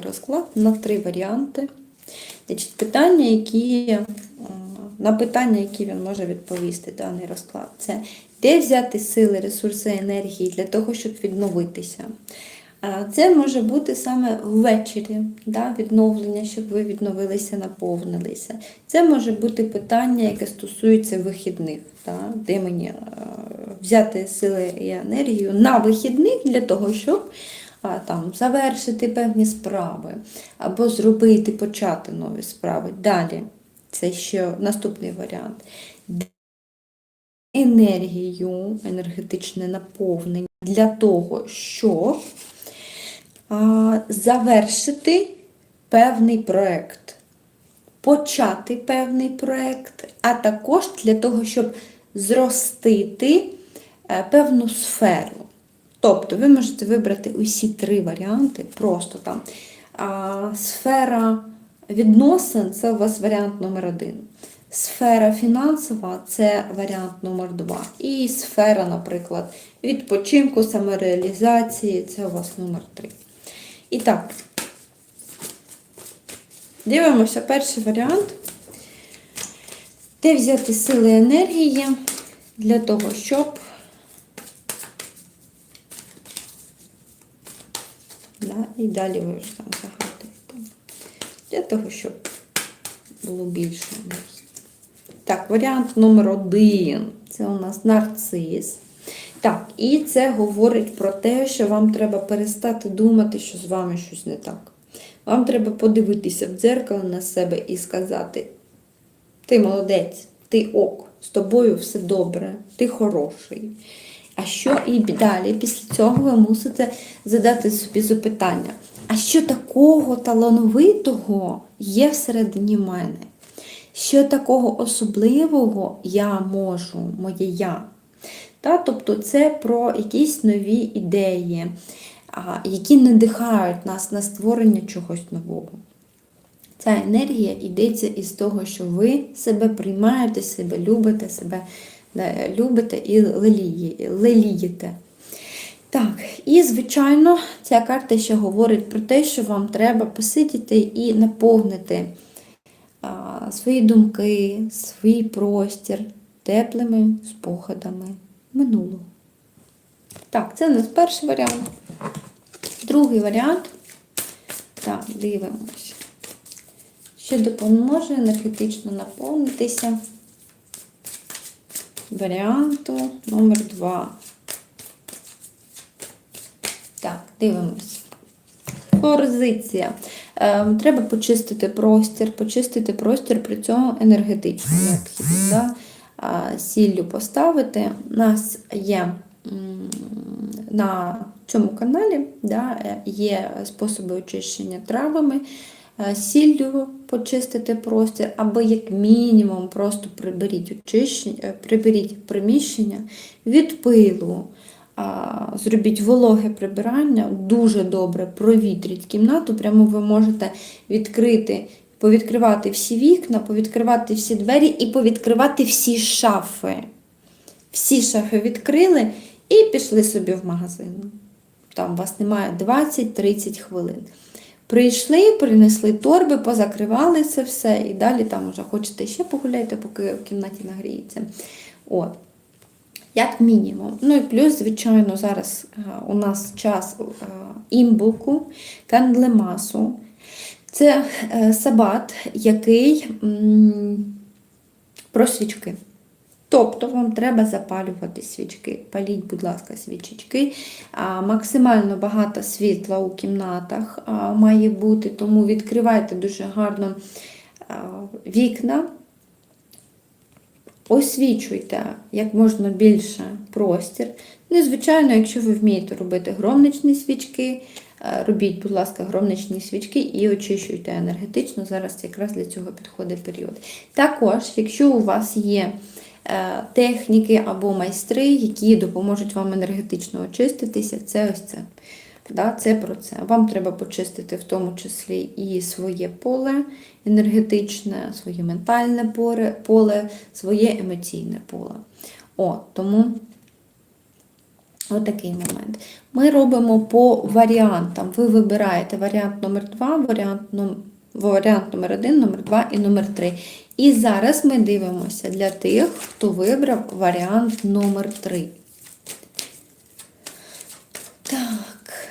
розклад на три варіанти. Значить, питання, які, е, на питання, які він може відповісти, даний розклад, це де взяти сили, ресурси, енергії для того, щоб відновитися. Це може бути саме ввечері, да, відновлення, щоб ви відновилися, наповнилися. Це може бути питання, яке стосується вихідних, да, де мені е, взяти сили і енергію на вихідних для того, щоб там, завершити певні справи, або зробити, почати нові справи. Далі, це ще наступний варіант. Енергію, енергетичне наповнення для того, щоб а, завершити певний проект, почати певний проект, а також для того, щоб зростити е, певну сферу. Тобто ви можете вибрати усі три варіанти, просто там. А, сфера відносин це у вас варіант номер один. Сфера фінансова це варіант номер два. І сфера, наприклад, відпочинку, самореалізації це у вас номер три. І так, дивимося перший варіант. Де взяти сили енергії для того, щоб Да, і далі ви там загадуєте. Для того, щоб було більше енергії. Так, варіант номер один. Це у нас нарцис. Так, і це говорить про те, що вам треба перестати думати, що з вами щось не так. Вам треба подивитися в дзеркало на себе і сказати: ти молодець, ти ок, з тобою все добре, ти хороший. А що і далі? Після цього ви мусите задати собі запитання: а що такого талановитого є всередині мене? Що такого особливого я можу, моє я? Та, Тобто це про якісь нові ідеї, які надихають нас на створення чогось нового. Ця енергія йдеться із того, що ви себе приймаєте, себе любите, себе любите і лелієте. Так, і, звичайно, ця карта ще говорить про те, що вам треба посидіти і наповнити а, свої думки, свій простір теплими спогадами минулого. Так, це у нас перший варіант. Другий варіант. Так, дивимося. Що допоможе енергетично наповнитися варіанту номер 2. Так, дивимось. Позиція. Е, треба почистити простір, почистити простір при цьому енергетично необхідно. Да? Е, сіллю поставити. У нас є на цьому каналі да, є способи очищення травами. Е, сіллю почистити простір, або, як мінімум, просто приберіть очищення, е, приберіть приміщення від пилу, зробіть вологе прибирання, дуже добре провітріть кімнату, прямо ви можете відкрити, повідкривати всі вікна, повідкривати всі двері і повідкривати всі шафи. Всі шафи відкрили і пішли собі в магазин. Там у вас немає 20-30 хвилин. Прийшли, принесли торби, позакривали це все, і далі там вже хочете ще погуляйте, поки в кімнаті нагріється. От. Як мінімум. Ну і плюс, звичайно, зараз е, у нас час е, імбуку, кандлемасу. Це е, сабат, який про свічки. Тобто вам треба запалювати свічки. Паліть, будь ласка, свічечки. Максимально багато світла у кімнатах має бути, тому відкривайте дуже гарно вікна, освічуйте як можна більше простір. Ну, звичайно, якщо ви вмієте робити громничні свічки, робіть, будь ласка, громничні свічки і очищуйте енергетично. Зараз якраз для цього підходить період. Також, якщо у вас є техніки або майстри, які допоможуть вам енергетично очиститися. Це ось це. Да, Це про це. Вам треба почистити в тому числі і своє поле енергетичне, своє ментальне поле, своє емоційне поле. О, Тому Отакий момент. Ми робимо по варіантам. Ви вибираєте варіант номер 2, варіант номер Варіант номер 1, номер 2 і номер 3. І зараз ми дивимося для тих, хто вибрав варіант номер 3. Так.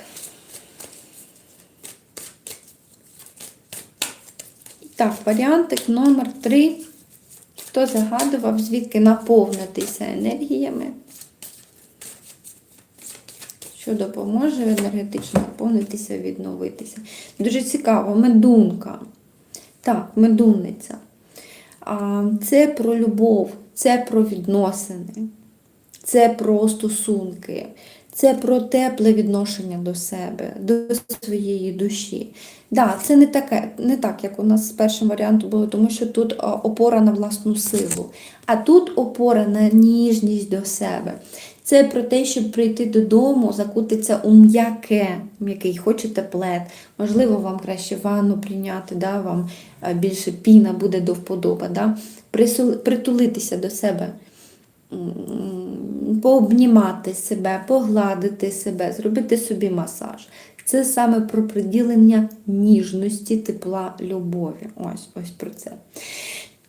Так, варіантик номер 3. Хто загадував, звідки наповнитися енергіями? Що допоможе енергетично наповнитися, відновитися. Дуже цікаво, медунка. Так, медунниця. Це про любов, це про відносини, це про стосунки, це про тепле відношення до себе, до своєї душі. Да, це не таке, не так, як у нас з першим варіантом було, тому що тут опора на власну силу, а тут опора на ніжність до себе. Це про те, щоб прийти додому, закутитися у м'яке, м'який, хочете плед. Можливо, вам краще ванну прийняти, да, вам більше піна буде до вподоба. Да? Притулитися до себе, пообнімати себе, погладити себе, зробити собі масаж. Це саме про приділення ніжності, тепла, любові. Ось, ось про це.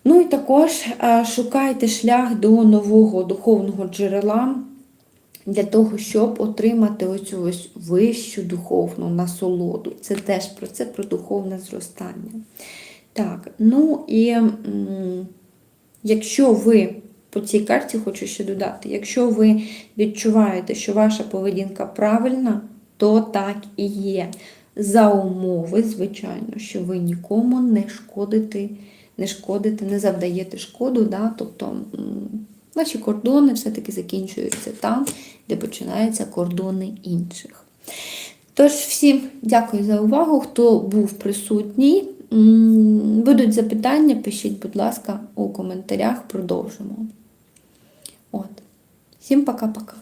Ну і також е, шукайте шлях до нового духовного джерела для того, щоб отримати оцю ось вищу духовну насолоду. Це теж про це, про духовне зростання. Так, ну і якщо ви по цій карті хочу ще додати, якщо ви відчуваєте, що ваша поведінка правильна, то так і є. За умови, звичайно, що ви нікому не шкодите, не шкодите, не завдаєте шкоду, да? тобто м, ваші кордони все-таки закінчуються там, де починаються кордони інших. Тож, всім дякую за увагу, хто був присутній. Будуть запитання, пишіть, будь ласка, у коментарях, продовжимо. От. Всім пока-пока.